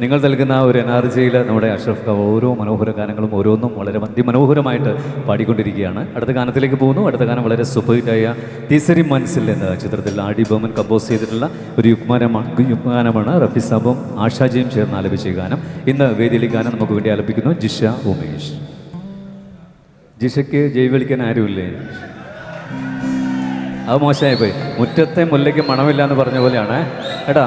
നിങ്ങൾ നൽകുന്ന ആ ഒരു എനർജിയിൽ നമ്മുടെ അഷ്റഫ് ഖാവ് ഓരോ മനോഹര ഗാനങ്ങളും ഓരോന്നും വളരെ അതിമനോഹരമായിട്ട് പാടിക്കൊണ്ടിരിക്കുകയാണ്. അടുത്ത ഗാനത്തിലേക്ക് പോകുന്നു. അടുത്ത ഗാനം വളരെ സുപ്പീറ്റായ തീസരി മനസ്സിൽ എന്ന ചിത്രത്തിൽ ആടി ബോമൻ കമ്പോസ് ചെയ്തിട്ടുള്ള ഒരു യുഗ്മാനമാണ് യുഗ്മാനമാണ് റഫി സാബും ആഷാജിയും ചേർന്ന് ആലപിച്ച ഗാനം. ഇന്ന് വേദിയിൽ ഗാനം നമുക്ക് വേണ്ടി ആലപിക്കുന്നു ജിഷ ഉമേഷ്. ജിഷയ്ക്ക് ജയ് വിളിക്കാൻ ആരുമില്ലേ? അത് മോശമായി പോയി മുറ്റത്തെ മുല്ലയ്ക്ക് മണമില്ല എന്ന് പറഞ്ഞ പോലെയാണ്. എടാ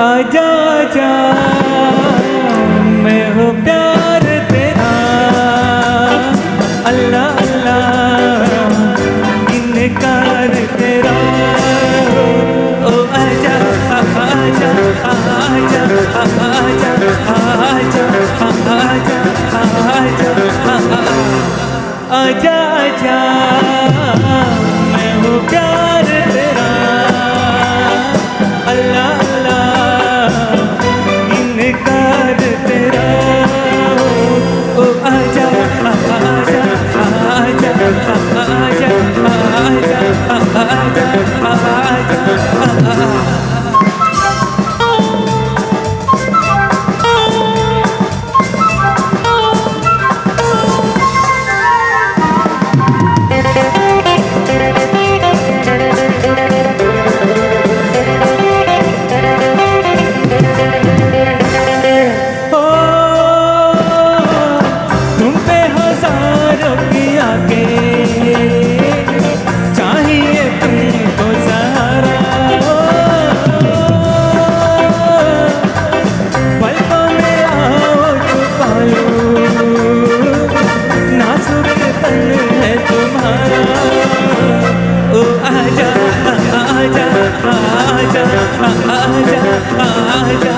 आजा जा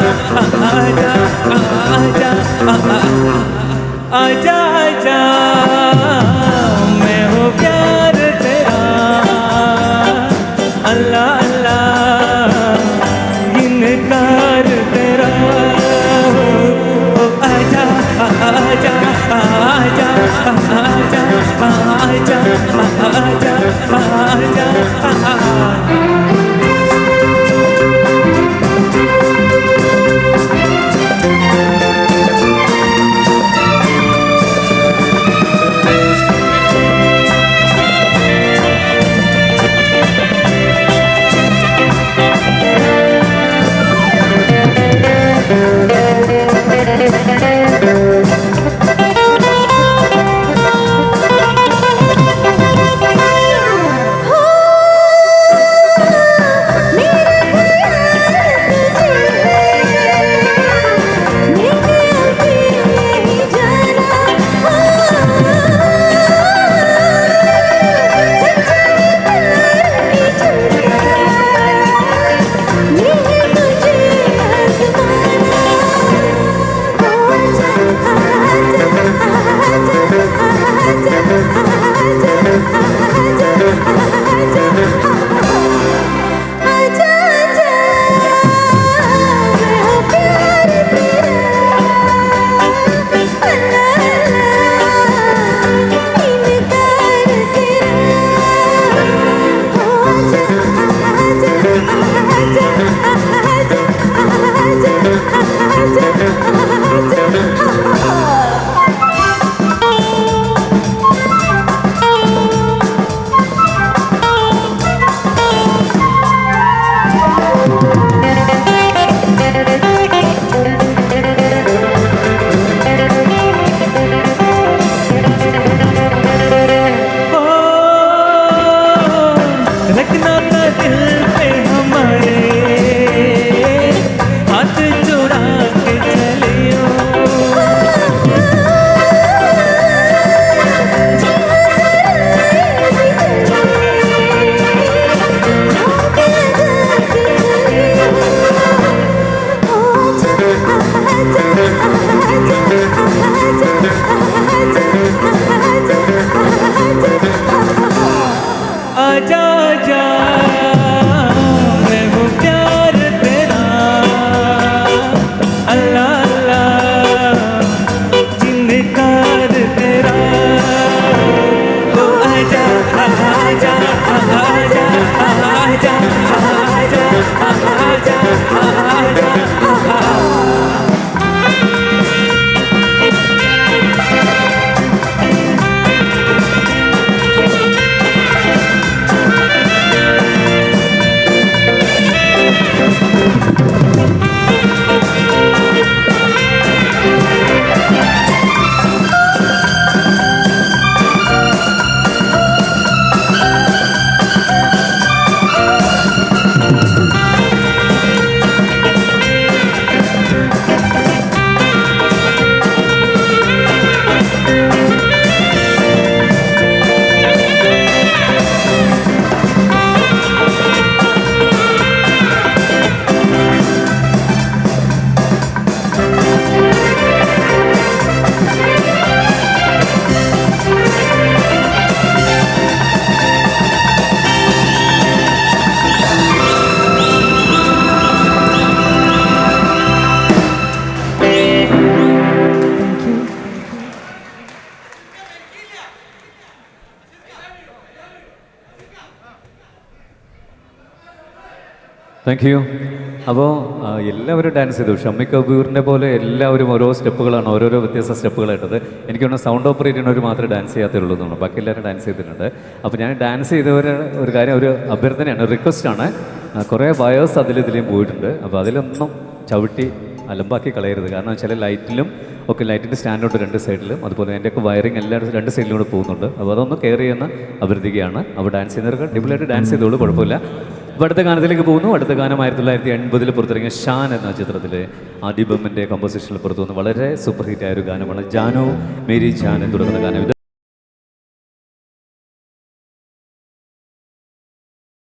Ayda, ayda, ayda, ayda. Thank you അപ്പോൾ എല്ലാവരും ഡാൻസ് ചെയ്തു. ഷമ്മി കബൂറിന്റെ പോലെ എല്ലാവരും ഓരോ സ്റ്റെപ്പുകളാണ് ഓരോരോ വ്യത്യസ്ത സ്റ്റെപ്പുകളായിട്ടത് എനിക്ക് തോന്നുന്നു സൗണ്ട് ഓപ്പറേറ്റ് ചെയ്യുന്നവർ മാത്രമേ ഡാൻസ് ചെയ്യാത്തുള്ളൂ എന്നാണ് ബാക്കി എല്ലാവരും ഡാൻസ് ചെയ്തിട്ടുണ്ട്. അപ്പോൾ ഞാൻ ഡാൻസ് ചെയ്തവർ ഒരു കാര്യം ഒരു അഭ്യർത്ഥനയാണ് റിക്വസ്റ്റാണ് കുറേ വയേഴ്സ് അതിലിതിലേയും പോയിട്ടുണ്ട്. അപ്പോൾ അതിലൊന്നും ചവിട്ടി അലമ്പാക്കി കളയരുത്. കാരണം ചില ലൈറ്റിലും ഒക്കെ ലൈറ്റിന്റെ സ്റ്റാൻഡുണ്ട് രണ്ട് സൈഡിലും അതുപോലെ എന്റെയൊക്കെ വയറിങ് എല്ലാ രണ്ട് സൈഡിലും കൂടെ പോകുന്നുണ്ട്. അപ്പോൾ അതൊന്ന് കെയർ ചെയ്യുന്ന അഭ്യർത്ഥിക്കുകയാണ്. അപ്പോൾ ഡാൻസ് ചെയ്യുന്നവർക്ക് അടിപൊളിയായിട്ട് ഡാൻസ് ചെയ്തോളൂ കുഴപ്പമില്ല. അപ്പോൾ അടുത്ത ഗാനത്തിലേക്ക് പോകുന്നു. അടുത്ത ഗാനം ആയിരത്തി തൊള്ളായിരത്തി എൺപതിൽ പുറത്തിറങ്ങിയ ഷാൻ എന്ന ചിത്രത്തിലെ ആദിബമ്മിന്റെ കമ്പോസിഷനിൽ പുറത്തു വന്ന് വളരെ സൂപ്പർ ഹിറ്റായ ഒരു ഗാനമാണ്. ജാനോ മേരി ജാൻ തുടങ്ങുന്ന ഗാനം